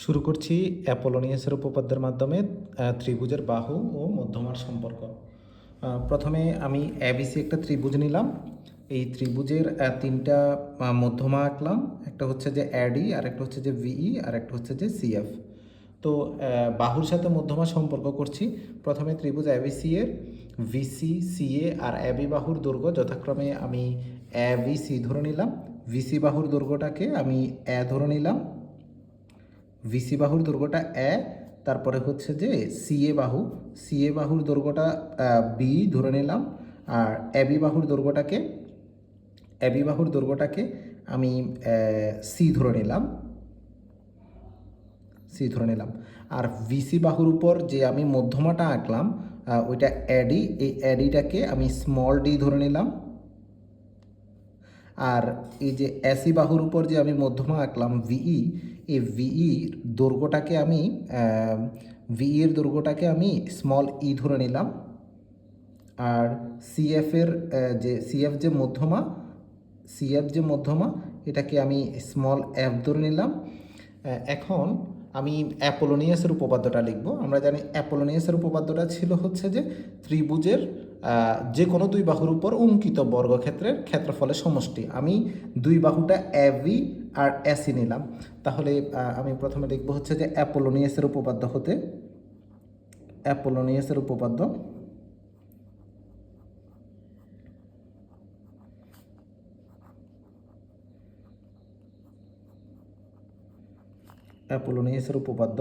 শুরু করছি অ্যাপোলোনিয়াসের উপপাদ্যের মাধ্যমে ত্রিভুজের বাহু ও মধ্যমার সম্পর্ক। প্রথমে আমি এবিসি একটা ত্রিভুজ নিলাম। এই ত্রিভুজের তিনটা মধ্যমা আঁকলাম। একটা হচ্ছে যে অ্যাডি আর একটা হচ্ছে যে ভিই আর একটা হচ্ছে যে সিএফ তো বাহুর সাথে মধ্যমা সম্পর্ক করছি। প্রথমে ত্রিভুজ এবিসি এর ভিসি সিএ আর অ্যাবি বাহুর দৈর্ঘ্য যথাক্রমে আমি এ সি ধরে নিলাম। ভিসি বাহুর দৈর্ঘ্যটাকে আমি অ্যা ধরে নিলাম। ভিসি বাহুর দৈর্ঘ্যটা এ তারপরে হচ্ছে যে সিএ বাহু সিএ বাহুর দৈর্ঘ্যটা বি ধরে নিলাম, আর এবি বাহুর দৈর্ঘ্যটাকে এবি বাহুর দৈর্ঘ্যটাকে আমি সি ধরে নিলাম সি ধরে নিলাম। আর ভিসি বাহুর উপর যে আমি মধ্যমাটা আঁকলাম ওইটা অ্যাডি এই অ্যাডিটাকে আমি স্মল ডি ধরে নিলাম। আর এই যে অ্যাসি বাহুর উপর যে আমি মধ্যমা আঁকলাম ভিই এই ভিই দৈর্ঘ্যটাকে আমি ভিই এর দৈর্ঘ্যটাকে আমি স্মল ই ধরে নিলাম। আর সিএফ এর আহ, যে সিএফ যে মধ্যমা সিএফ যে মধ্যমা এটাকে আমি স্মল এফ ধরে নিলাম। এখন আমি অ্যাপোলোনিয়াসের উপপাদ্যটা লিখব। আমরা জানি অ্যাপোলোনিয়াসের উপপাদ্যটা ছিল হচ্ছে যে ত্রিভুজের যে কোনো দুই বাহুর উপর অঙ্কিত বর্গক্ষেত্রের ক্ষেত্রফলের সমষ্টি। আমি দুই বাহুটা এভি আর এসি নিলাম। তাহলে আমি প্রথমে লিখব হচ্ছে যে অ্যাপোলোনিয়াসের উপপাদ্য হতে অ্যাপোলোনিয়াসের উপপাদ্য অ্যাপোলোনিয়াসের উপপাদ্য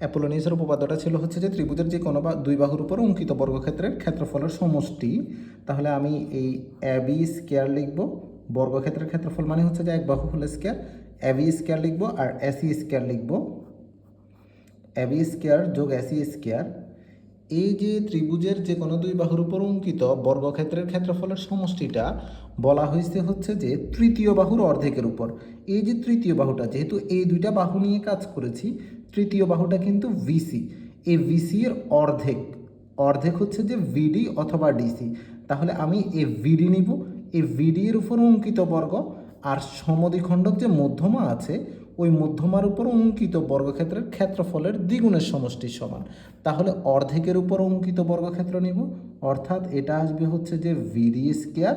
অ্যাপোলোনিয়াসের উপপাদ্যটা ছিল হচ্ছে যে ত্রিভুজের যে কোনো বা দুই বাহুর উপর অঙ্কিত বর্গক্ষেত্রের ক্ষেত্রফলের সমষ্টি। তাহলে আমি এই অ্যাবি স্কোয়ার লিখব। বর্গক্ষেত্রের ক্ষেত্রফল মানে হচ্ছে যে এক বাহু হল স্কোয়ার অ্যাবি স্কোয়ার লিখব আর এসি স্কোয়ার লিখব। অ্যাবি স্কোয়ার যোগ এসি স্কোয়ার এই যে ত্রিভুজের যে কোনো দুই বাহুর উপর অঙ্কিত বর্গক্ষেত্রের ক্ষেত্রফলের সমষ্টিটা বলা হয়েছে হচ্ছে যে তৃতীয় বাহুর অর্ধেকের উপর। এই যে তৃতীয় বাহুটা, যেহেতু এই দুইটা বাহু নিয়ে কাজ করেছি তৃতীয় বাহুটা কিন্তু ভিসি এই ভিসি এর অর্ধেক অর্ধেক হচ্ছে যে ভিডি অথবা ডিসি তাহলে আমি এই ভিডি নিব। এই ভিডি এর উপর অঙ্কিত বর্গ আর সমদ্বিখণ্ডক যে মধ্যমা আছে, ওই মধ্যমার উপর অঙ্কিত বর্গক্ষেত্রের ক্ষেত্রফলের দ্বিগুণের সমষ্টি সমান। তাহলে অর্ধেকের উপর অঙ্কিত বর্গক্ষেত্র নিব। অর্থাৎ এটা আসবে হচ্ছে যে ভিডি স্কোয়ার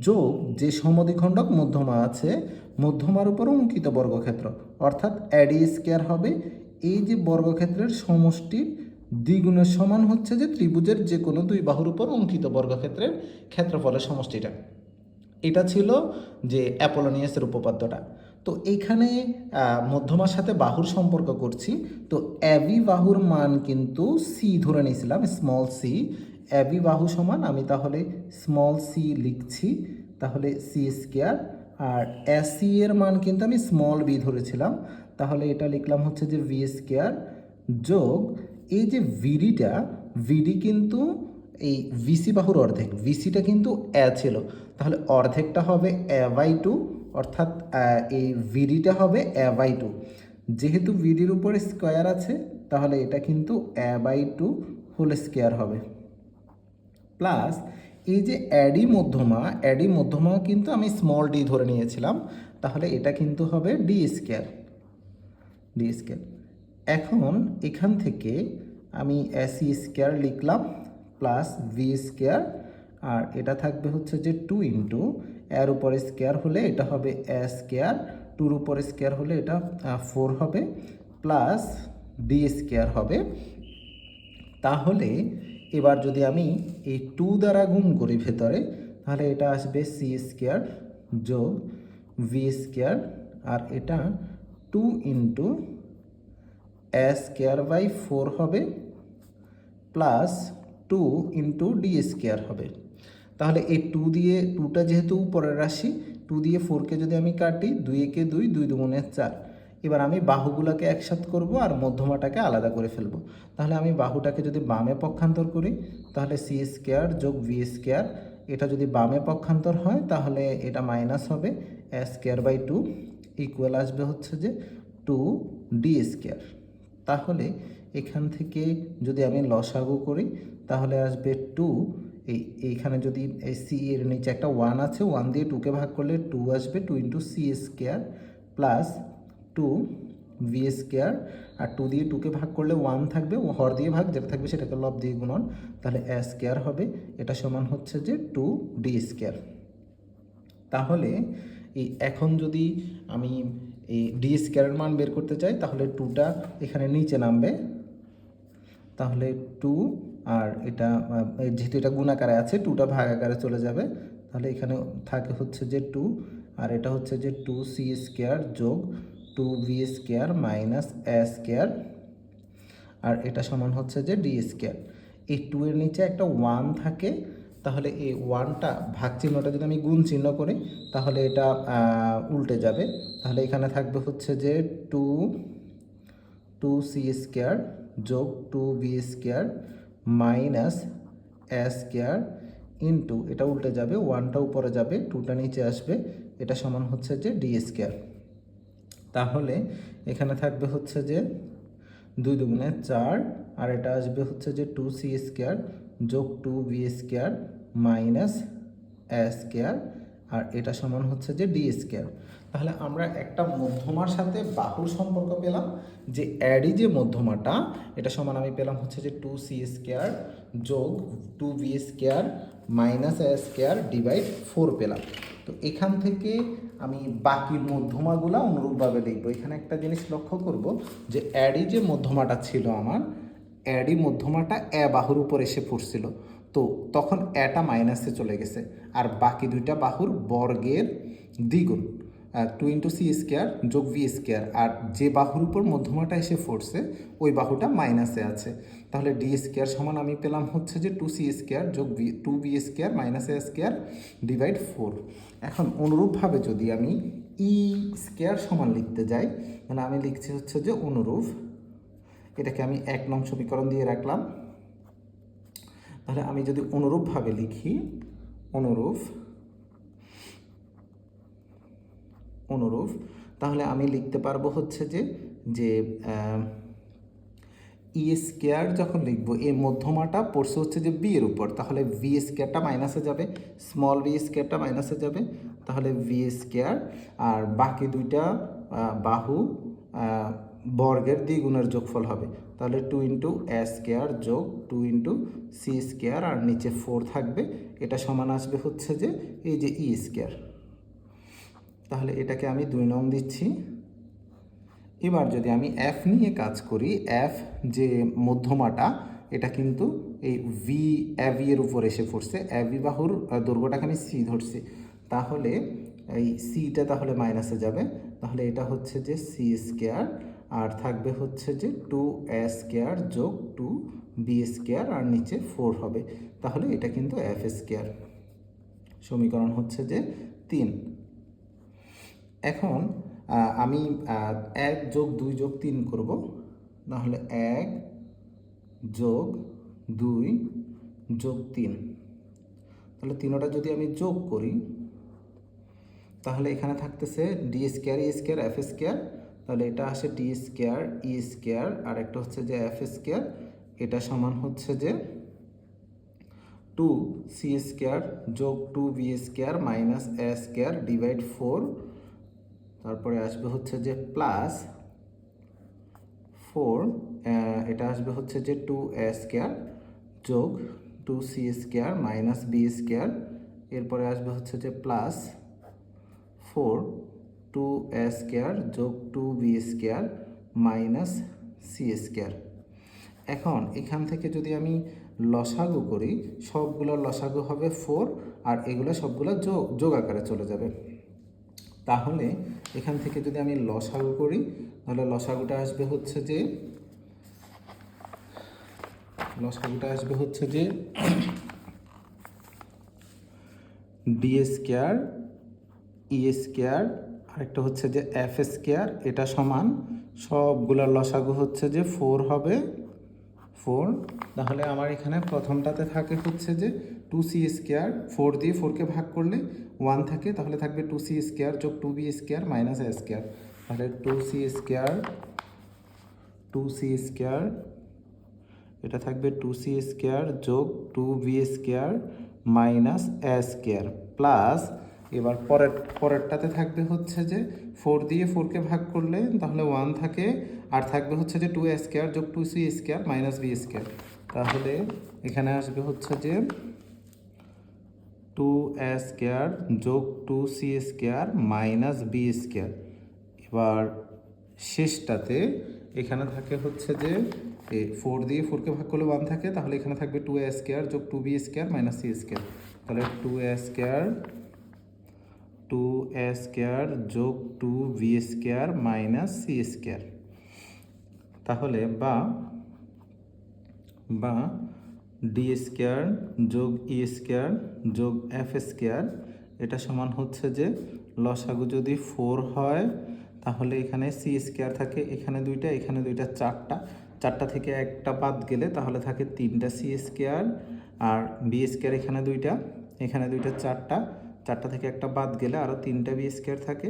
যোগ যে সমদ্বিখণ্ডক মধ্যমা আছে মধ্যমার উপর অঙ্কিত বর্গক্ষেত্র। অর্থাৎ অ্যাডি স্কোয়ার হবে। এই যে বর্গক্ষেত্রের সমষ্টির দ্বিগুণের সমান হচ্ছে যে ত্রিভুজের যে কোনো দুই বাহুর উপর অঙ্কিত বর্গক্ষেত্রের ক্ষেত্রফলের সমষ্টিটা। এটা ছিল যে অ্যাপোলোনিয়াসের উপপাদ্যটা। তো এইখানে আহ, মধ্যমার সাথে বাহুর সম্পর্ক করছি। তো অ্যাবি বাহুর মান কিন্তু সি ধরে নিয়েছিলাম স্মল সি অ্যাবি বাহু সমান, আমি তাহলে স্মল সি লিখছি, তাহলে সি স্কোয়ার আর এসি এর মান কিন্তু আমি স্মল বি ধরেছিলাম, তাহলে এটা লিখলাম হচ্ছে যে ভি স্কোয়ার যোগ, এই যে ভিডিটা ভিডি কিন্তু এই ভিসি বাহুর অর্ধেক ভিসিটা কিন্তু এ ছিল, তাহলে অর্ধেকটা হবে এ বাই টু অর্থাৎ এই ভিডিটা হবে এ বাই টু যেহেতু ভিডির উপরে স্কোয়ার আছে, তাহলে এটা কিন্তু A by two whole square হবে। প্লাস এই যে অ্যাডি মধ্যমা অ্যাডি মধ্যমা কিন্তু আমি স্মল ডি ধরে নিয়েছিলাম। তাহলে এটা কিন্তু হবে ডি স্কোয়ার ডি স্কোয়ার এখন এখান থেকে আমি এসি স্কোয়ার লিখলাম প্লাস ভি স্কোয়ার আর এটা থাকবে হচ্ছে যে টু ইন্টু এর উপরে স্কোয়ার হলে এটা হবে এ স্কোয়ার টুর উপরে স্কোয়ার হলে এটা ফোর হবে প্লাস ডি স্কোয়ার হবে। তাহলে এবার যদি আমি এই টু দ্বারা গুণ করি ভেতরে, তাহলে এটা আসবে সি স্কোয়ার যোগ ভি স্কোয়ার আর এটা two into A square by four হবে plus two into D square হবে। তাহলে এই টু দিয়ে টুটা যেহেতু উপরের রাশি টু দিয়ে ফোরকে যদি আমি কাটি, দুই একে দুই দুই দুগুণে চার। এবার আমি বাহুগুলোকে একসাথে করব আর মধ্যমাটাকে আলাদা করে ফেলব। তাহলে আমি বাহুটাকে যদি বামে পক্ষান্তর করি, তাহলে সি স্কোয়ার যোগ ভি স্কোয়ার এটা যদি বামে পক্ষান্তর হয়, তাহলে এটা মাইনাস হবে স্কোয়ার বাই টু ইকুয়াল আসবে হচ্ছে যে টু ডি স্কোয়ার তাহলে এখান থেকে যদি আমি লসাগু করি, তাহলে আসবে টু এই, এইখানে যদি এই সি এর নিচে একটা ওয়ান আছে ওয়ান দিয়ে টুকে ভাগ করলে টু আসবে two into C square plus two B square আর টু দিয়ে টুকে ভাগ করলে ওয়ান থাকবে, হর দিয়ে ভাগ যেটা থাকবে সেটাকে লব দিয়ে গুণন, তাহলে এ স্কোয়ার হবে, এটা সমান হচ্ছে যে টু ডি স্কোয়ার তাহলে এই এখন যদি আমি এই ডি স্কোয়ারের মান বের করতে চাই, তাহলে টুটা এখানে নিচে নামবে, তাহলে টু আর এটা যেহেতু এটা গুণাকারে আছে টুটা ভাগ আকারে চলে যাবে, তাহলে এখানে থাকে হচ্ছে যে টু আর এটা হচ্ছে যে টু সি স্কোয়ার যোগ two B square minus A square, আর এটা সমান হচ্ছে যে ডি স্কোয়ার। এই টু এর নিচে একটা ওয়ান থাকে, তাহলে এই ওয়ানটা ভাগ চিহ্নটা যদি আমি গুণ চিহ্ন করি, তাহলে এটা উল্টে যাবে। তাহলে এখানে থাকবে হচ্ছে যে টু টু সি স্কোয়ার যোগ two B square minus A square into, এটা উল্টে যাবে, ওয়ানটা উপরে যাবে, টুটা নিচে আসবে, এটা সমান হচ্ছে যে ডি স্কোয়ার। তাহলে এখানে থাকবে হচ্ছে যে দুই দুগুণে চার, আর এটা আসবে হচ্ছে যে টু সি স্কোয়ার যোগ two B square minus A square আর এটা সমান হচ্ছে যে ডি স্কোয়ার তাহলে আমরা একটা মধ্যমার সাথে বাহুর সম্পর্ক পেলাম, যে অ্যাডি যে মধ্যমাটা, এটা সমান আমি পেলাম হচ্ছে যে টু সি স্কোয়ার যোগ two B square minus square divide four পেলাম। তো এখান থেকে আমি বাকি মধ্যমাগুলো অনুরূপভাবে লিখব এখানে একটা জিনিস লক্ষ্য করব যে অ্যাডি যে মধ্যমাটা ছিল আমার, অ্যাডি মধ্যমাটা এ বাহুর উপর এসে পড়ছিল। তো তখন এটা মাইনাসে চলে গেছে। আর বাকি দুইটা বাহুর বর্গের দ্বিগুণ। টু ইন্টু সি স্কোয়ার যোগ ভি স্কোয়ার আর যে বাহুর উপর মধ্যমাটা এসে পড়ছে, ওই বাহুটা মাইনাসে আছে। তাহলে ডি স্কোয়ার সমান আমি পেলাম হচ্ছে যে টু সি স্কোয়ার যোগ B two B square minus A square divide four এখন অনুরূপভাবে যদি আমি ই স্কোয়ার সমান লিখতে যাই তাহলে আমি লিখছি হচ্ছে যে অনুরূপ, এটাকে আমি এক নং সমীকরণ দিয়ে রাখলাম। তাহলে আমি যদি অনুরূপভাবে লিখি, অনুরূপ অনুরূপ, তাহলে আমি লিখতে পারব হচ্ছে যে যে ই স্কোয়ার যখন লিখব এই মধ্যমাটা পড়ছে হচ্ছে যে বি এর উপর, তাহলে ভি স্কোয়ারটা মাইনাসে যাবে স্মল ভি স্কোয়ারটা মাইনাসে যাবে, তাহলে ভি স্কোয়ার আর বাকি দুইটা বাহু বর্গের দ্বিগুণের যোগফল হবে, তাহলে টু ইন্টু এ স্কোয়ার যোগ টু ইন্টু সি স্কোয়ার আর নিচে ফোর থাকবে, এটা সমান আসবে হচ্ছে যে এই যে ই স্কোয়ার তাহলে এটাকে আমি দুই নং দিচ্ছি এবার যদি আমি এফ নিয়ে কাজ করি এফ যে মধ্যমাটা এটা কিন্তু এই ভি অ্যাভি এর উপর এসে পড়ছে। অ্যাভি বাহুর আহ, দৈর্ঘ্যটাকে আমি সি ধরছি। তাহলে এই সিটা তাহলে মাইনাসে যাবে। তাহলে এটা হচ্ছে যে সি স্কোয়ার আর থাকবে হচ্ছে যে টু এ স্কোয়ার যোগ টু বি স্কোয়ার আর নিচে ফোর হবে। তাহলে এটা কিন্তু এফ স্কোয়ার সমীকরণ হচ্ছে যে তিন। এখন আমি এক যোগ দুই যোগ তিন করব। তাহলে এক যোগ দুই যোগ তিন। তাহলে তিনোটা যদি আমি যোগ করি, তাহলে এখানে থাকতেছে D square E square F square তাহলে এটা আসে ডি স্কোয়ার ই স্কোয়ার আর একটা হচ্ছে যে এফ স্কোয়ার এটা সমান হচ্ছে যে টু সি স্কোয়ার যোগ two B square minus A square divide four তারপরে আসবে হচ্ছে যে প্লাস ফোর এটা আসবে হচ্ছে যে টু এ স্কোয়ার যোগ two C square minus B square এরপরে আসবে হচ্ছে যে plus four two A square যোগ two B square minus C square এখন এখান থেকে যদি আমি লসাগু করি সবগুলোর লসাগু হবে ফোর আর এগুলো সবগুলো যোগ যোগ আকারে চলে যাবে। তাহলে এখান থেকে যদি আমি লসাগু করি, তাহলে লসাগুটা আসবে হচ্ছে যে, লসাগুটা আসবে হচ্ছে যে ডি স্কোয়ার ই স্কোয়ার আরেকটা হচ্ছে যে এফ স্কোয়ার এটা সমান সবগুলোর লসাগু হচ্ছে যে ফোর হবে ফোর তাহলে আমার এখানে প্রথমটাতে থাকে হচ্ছে যে টু সি স্কোয়ার ফোর দিয়ে ফোরকে ভাগ করলে ওয়ান থাকে, তাহলে থাকবে টু সি স্কোয়ার যোগ two B square minus A square তাহলে two C square two C square এটা থাকবে টু সি স্কোয়ার যোগ two B square minus A square plus এবার পরের, পরেরটাতে থাকবে হচ্ছে যে ফোর দিয়ে ফোরকে ভাগ করলে তাহলে ওয়ান থাকে, আর থাকবে হচ্ছে যে টু স্কোয়ার যোগ two C square minus B square তাহলে এখানে আসবে হচ্ছে যে টু এ স্কোয়ার যোগ two C square minus B square এবার শেষটাতে এখানে থাকে হচ্ছে যে ফোর দিয়ে ফোরকে ভাগ করলে ওয়ান থাকে, তাহলে এখানে থাকবে টু এ স্কোয়ার যোগ two B square minus C square তাহলে two A square two A square যোগ two B square minus C square তাহলে বা বা ডি স্কোয়ার যোগ ই স্কোয়ার যোগ এফ স্কোয়ার, এটা সমান হচ্ছে যে লসাগু যদি ফোর হয়, তাহলে এখানে সি স্কোয়ার থাকে, এখানে দুইটা এখানে দুইটা চারটা। চারটা থেকে একটা বাদ গেলে তাহলে থাকে তিনটা সি স্কোয়ার, আর বি স্কোয়ার এখানে দুইটা এখানে দুইটা চারটা। চারটা থেকে একটা বাদ গেলে আরও তিনটা বি স্কোয়ার থাকে।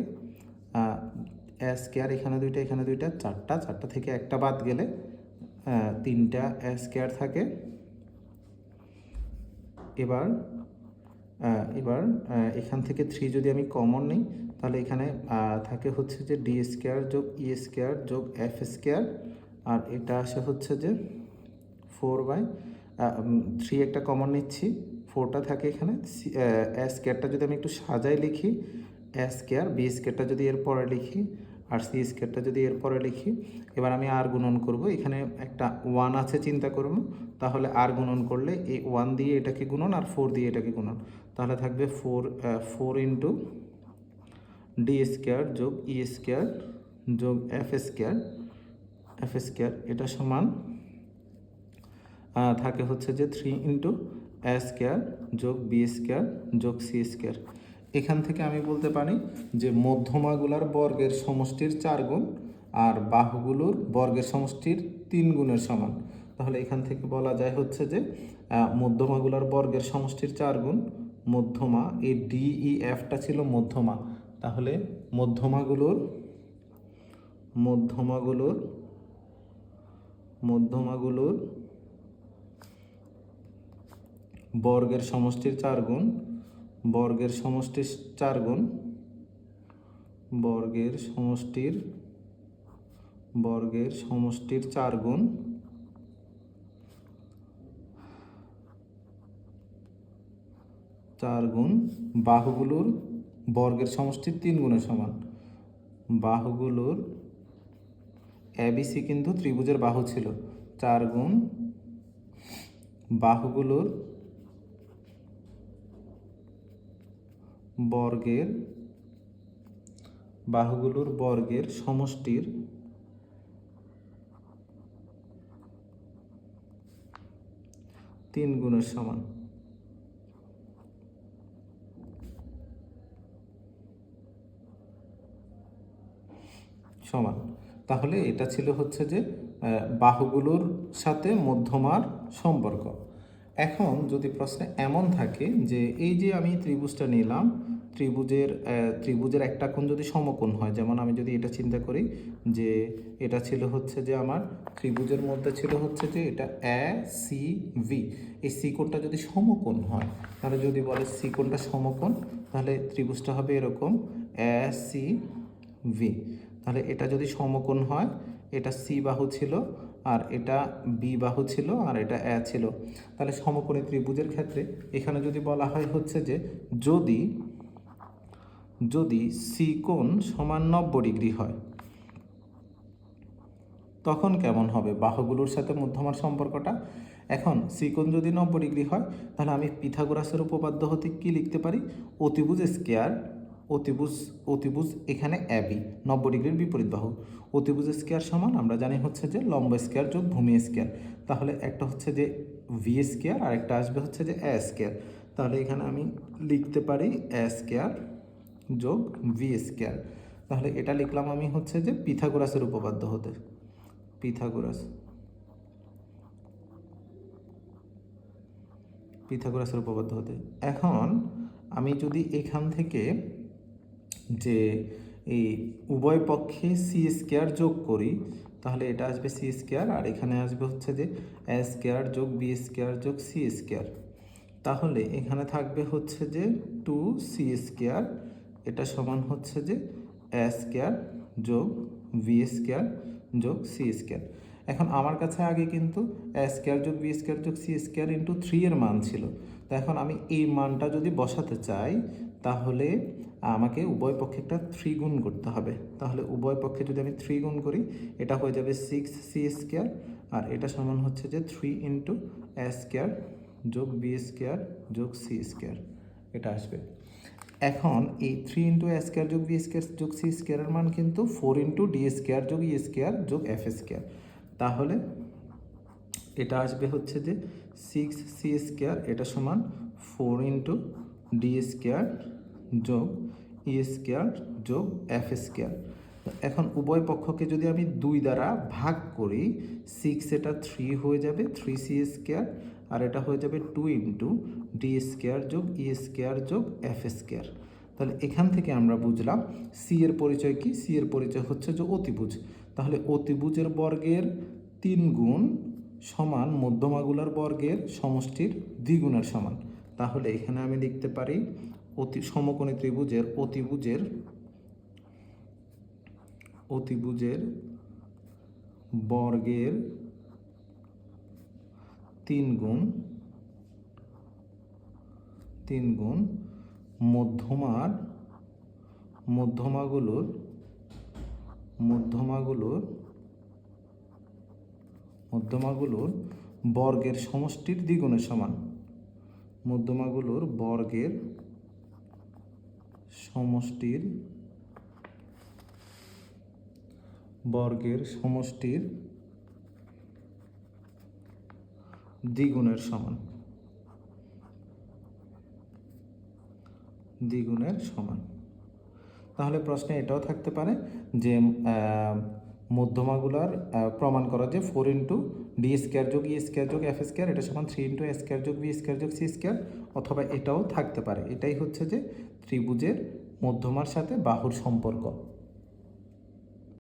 স্কোয়ার এখানে দুইটা এখানে দুইটা, চারটা। চারটা থেকে একটা বাদ গেলে তিনটা স্কোয়ার থাকে। এবার এবার এখান থেকে থ্রি যদি আমি কমন নিই, তাহলে এখানে থাকে হচ্ছে যে ডি স্কোয়ার যোগ ই স্কোয়ার যোগ এফ স্কোয়ার আর এটা আসে হচ্ছে যে ফোর বাই থ্রি একটা কমন নিচ্ছি ফোরটা থাকে এখানে এ স্কোয়ারটা যদি আমি একটু সাজাই লিখি এ স্কোয়ার বি স্কোয়ারটা যদি এর পরে লিখি আর সি স্কোয়ারটা যদি এর পরে লিখি, এবার আমি আর গুণন করব। এখানে একটা ওয়ান আছে, চিন্তা করব তাহলে আর গুণন করলে এই ওয়ান দিয়ে এটাকে গুণন আর ফোর দিয়ে এটাকে গুণন। তাহলে থাকবে four four into D square যোগ ই স্কোয়ার যোগ এফ স্কোয়ার এফ স্কোয়ার এটা সমান থাকে হচ্ছে যে থ্রি ইন্টু এ স্কোয়ার যোগ বি স্কোয়ার যোগ সি স্কোয়ার এখান থেকে আমি বলতে পারি যে মধ্যমাগুলার বর্গের সমষ্টির চার গুণ আর বাহুগুলোর বর্গের সমষ্টির তিন গুণের সমান। তাহলে এখান থেকে বলা যায় হচ্ছে যে মধ্যমাগুলার বর্গের সমষ্টির চার গুণ, মধ্যমা, এই ডি ই এফটা ছিল মধ্যমা। তাহলে মধ্যমাগুলোর মধ্যমাগুলোর মধ্যমাগুলোর বর্গের সমষ্টির চার গুণ বর্গের সমষ্টির চার গুণ। বর্গের সমষ্টির বর্গের সমষ্টির চার গুণ। চার গুণ বাহুগুলোর বর্গের সমষ্টির তিন গুণের সমান। বাহুগুলোর এবিসি কিন্তু ত্রিভুজের বাহু ছিল। চার গুণ বাহুগুলোর বর্গের, বাহুগুলোর বর্গের সমষ্টির তিন গুণের সমান। সমান। তাহলে এটা ছিল হচ্ছে যে বাহুগুলোর সাথে মধ্যমার সম্পর্ক। এখন যদি প্রশ্নে এমন থাকে যে এই যে আমি ত্রিভুজটা নিলাম, ত্রিভুজের ত্রিভুজের একটা কোণ যদি সমকোণ হয়, যেমন আমি যদি এটা চিন্তা করি যে এটা ছিল হচ্ছে যে আমার ত্রিভুজের মধ্যে ছিল হচ্ছে যে এটা এ সি ভি এই সি কোণটা যদি সমকোণ হয়, তাহলে যদি বলে সি কোণটা সমকোণ, তাহলে ত্রিভুজটা হবে এরকম এ সি ভি তাহলে এটা যদি সমকোণ হয়, এটা সি বাহু ছিল আর এটা বি বাহু ছিল আর এটা এ ছিল। তাহলে সমকোণী ত্রিভুজের ক্ষেত্রে এখানে যদি বলা হয় হচ্ছে যে যদি যদি সি কোণ সমান নব্বই ডিগ্রি হয়, তখন কেমন হবে? বাহুগুলোর সাথে মধ্যমার সম্পর্কটা। এখন সিকোণ যদি নব্বই ডিগ্রি হয়, তাহলে আমি পিথাগোরাসের উপপাদ্য হতে কি লিখতে পারি? অতিভুজ স্কেয়ার অতিভুজ অতিভুজ এখানে অ্যাবি নব্বই ডিগ্রির বিপরীত বাহু। অতিভুজ স্কেয়ার সমান, আমরা জানি হচ্ছে যে লম্ব স্কেয়ার যোগ ভূমি স্কেয়ার। তাহলে একটা হচ্ছে যে ভি স্কেয়ার আর একটা আসবে হচ্ছে যে এ স্কেয়ার। তাহলে এখানে আমি লিখতে পারি এ স্কেয়ার যোগ ভি স্কেয়ার। তাহলে এটা লিখলাম আমি হচ্ছে যে পিথাগোরাসের উপপাদ্য হতে। পিথাগোরাস, পিথাগোরাসের উপপাদ্য হতে। এখন আমি যদি এখান থেকে যে এই উভয় পক্ষে সি স্কোয়ার যোগ করি, তাহলে এটা আসবে সি স্কোয়ার আর এখানে আসবে হচ্ছে যে এ স্কোয়ার যোগ বি স্কোয়ার যোগ সি স্কোয়ার তাহলে এখানে থাকবে হচ্ছে যে টু সি স্কোয়ার এটা সমান হচ্ছে যে এ স্কোয়ার যোগ ভি স্কোয়ার যোগ সি স্কোয়ার এখন আমার কাছে আগে কিন্তু এ স্কোয়ার যোগ বি স্কোয়ার যোগ সি স্কোয়ার ইন্টু থ্রি এর মান ছিল। তো এখন আমি এই মানটা যদি বসাতে চাই, তাহলে আমাকে উভয় পক্ষে একটা থ্রি গুণ করতে হবে। তাহলে উভয় পক্ষে যদি আমি থ্রি গুণ করি, এটা হয়ে যাবে সিক্স সি স্কোয়ার আর এটা সমান হচ্ছে যে থ্রি ইন্টু এ স্কোয়ার যোগ বি স্কোয়ার যোগ সি স্কোয়ার এটা আসবে। এখন এই থ্রি ইন্টু এ স্কোয়ার যোগ বি স্কোয়ার যোগ সি স্কোয়ারের মান কিন্তু ফোর ইন্টু ডি স্কোয়ার যোগ ই স্কোয়ার যোগ এফ স্কোয়ার তাহলে এটা আসবে হচ্ছে যে সিক্স সি স্কোয়ার এটা সমান ফোর ইন্টু ডি স্কোয়ার যোগ ই স্কোয়ার যোগ এফ স্কোয়ার এখন উভয় পক্ষকে যদি আমি দুই দ্বারা ভাগ করি সিক্স এটা থ্রি হয়ে যাবে থ্রি সি স্কোয়ার আর এটা হয়ে যাবে টু ইন্টু ডি স্কোয়ার যোগ ই স্কোয়ার যোগ এফ স্কোয়ার তাহলে এখান থেকে আমরা বুঝলাম সি এর পরিচয় কি? সি এর পরিচয় হচ্ছে যে অতিভুজ। তাহলে অতিভুজের বর্গের তিন গুণ সমান মধ্যমাগুলার বর্গের সমষ্টির দ্বিগুণের সমান। তাহলে এখানে আমি লিখতে পারি অতি সমকোণী ত্রিভুজের অতিভুজের অতিভুজের বর্গের তিন গুণ তিন গুণ মধ্যমার মধ্যমাগুলোর মধ্যমাগুলোর মধ্যমাগুলোর বর্গের সমষ্টির দ্বিগুণের সমান। মধ্যমাগুলোর বর্গের সমষ্টির বর্গের সমষ্টির দ্বিগুণের সমান। দ্বিগুণের সমান। তাহলে প্রশ্নে এটাও থাকতে পারে যে মধ্যমাগুলার প্রমাণ করা যে ফোর ইন্টু ডি স্কোয়ার যোগ ই স্কোয়ার যোগ এফ স্কোয়ার এটা সমান থ্রি ইন্টু স্কোয়ার যোগ বি স্কোয়ার যোগ সি স্কোয়ার অথবা এটাও থাকতে পারে। এটাই হচ্ছে যে ত্রিভুজের মধ্যমার সাথে বাহুর সম্পর্ক।